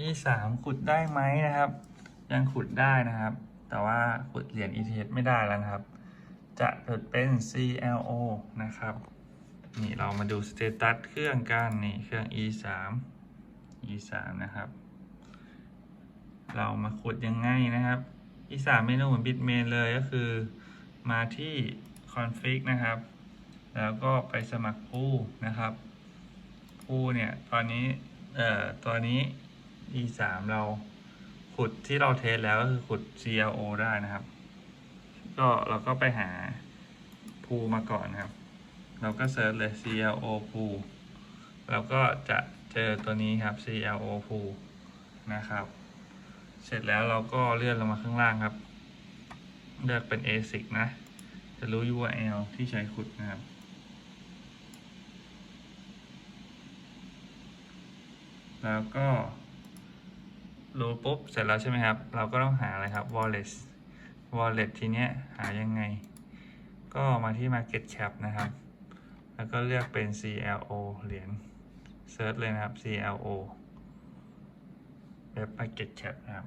e สามขุดได้ไหมนะครับ ยังขุดได้นะครับ แต่ว่าขุดเหรียญ ETH ไม่ได้แล้วนะครับ จะเกิดเป็น CLO นะครับนี่เรามาดูสเตตัสเครื่องกันนี่เครื่อง e สาม e สามนะครับ เรามาขุดยังไงนะครับ e สามเมนูเหมือนบิตเมนเลยก็คือมาที่ config นะครับ แล้วก็ไปสมัครผู้นะครับ ผู้เนี่ย ตอนนี้ เอ่อ ตัวนี้ e สามเราขุดที่เราเทสแล้วก็คือขุด CLO ได้นะครับ ก็เราก็ไปหาพูมาก่อนนะครับ เราก็เซิร์ชเลย CLO พูเราก็จะเจอตัวนี้ครับ CLO พูนะครับ เสร็จแล้วเราก็เลื่อนลงมาข้างล่างครับ เลือกเป็น ASIC นะ จะรู้ URL ที่ใช้ขุดนะครับแล้วก็ รู้ปุ๊บ เสร็จแล้วใช่ไหมครับ เราก็ต้องหาอะไรครับ wallet wallet ทีเนี้ยหายังไง ก็มาที่ market cap นะครับ แล้วก็เลือกเป็น CLO เหรียญเซิร์ชเลยนะครับ CLO เว็บ market cap นะครับ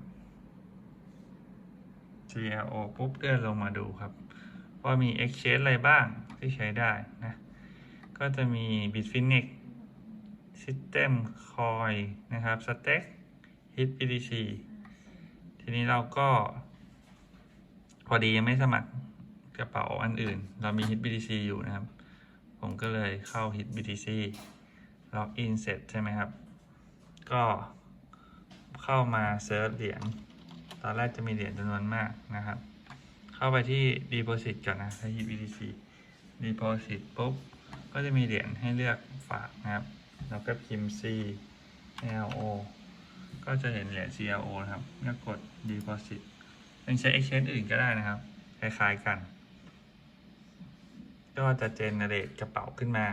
CLO ปุ๊บเลื่อนลงมาดูครับ ว่ามี exchange อะไรบ้างที่ใช้ได้นะ ก็จะมี Bitfinex System Coin นะครับ Stack HitBTC ทีนี้เราก็ พอดียังไม่สมัครกระเป๋าอันอื่น เรามี HitBTC อยู่นะครับ ผมก็เลยเข้า HitBTC ล็อกอินเสร็จใช่ไหมครับ ก็เข้ามาเซิร์ชเหรียญตอนแรกจะมีเหรียญจำนวนมากนะครับ เข้าไปที่ Deposit ก่อนนะที่ HitBTC Deposit ปุ๊บ ก็จะมีเหรียญให้เลือกฝากนะครับ แล้วก็พิมพ์ C LO ก็จะเห็นเหรียญ CLO นะครับแล้วกด Deposit ยังใช้ Exchange อื่นก็ได้นะครับ คล้ายๆกัน ก็จะเจนเนเรตกระเป๋าขึ้นมา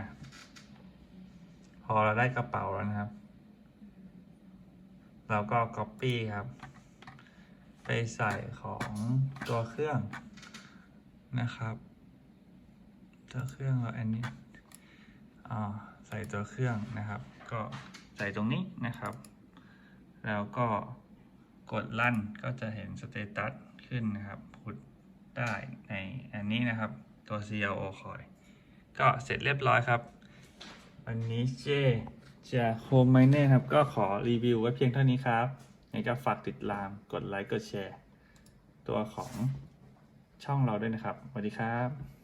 พอเราได้กระเป๋าแล้วนะครับ เราก็ Copy ครับ ไปใส่ของตัวเครื่องนะครับตัวเครื่องเราอันนี้อ่าใส่ตัวเครื่องนะครับ ก็ใส่ตรงนี้นะครับ แล้วก็กดลั่นก็จะเห็นสเตตัสขึ้นนะครับพุดได้ในอันนี้นะครับตัว CLO coin ก็เสร็จเรียบร้อยครับ วันนี้เจจะโฮมไมเนอร์ครับ ก็ขอรีวิวไว้เพียงเท่านี้ครับยังไงก็ฝากติดตามกดไลค์กดแชร์ ตัวของช่องเราด้วยนะครับ สวัสดีครับ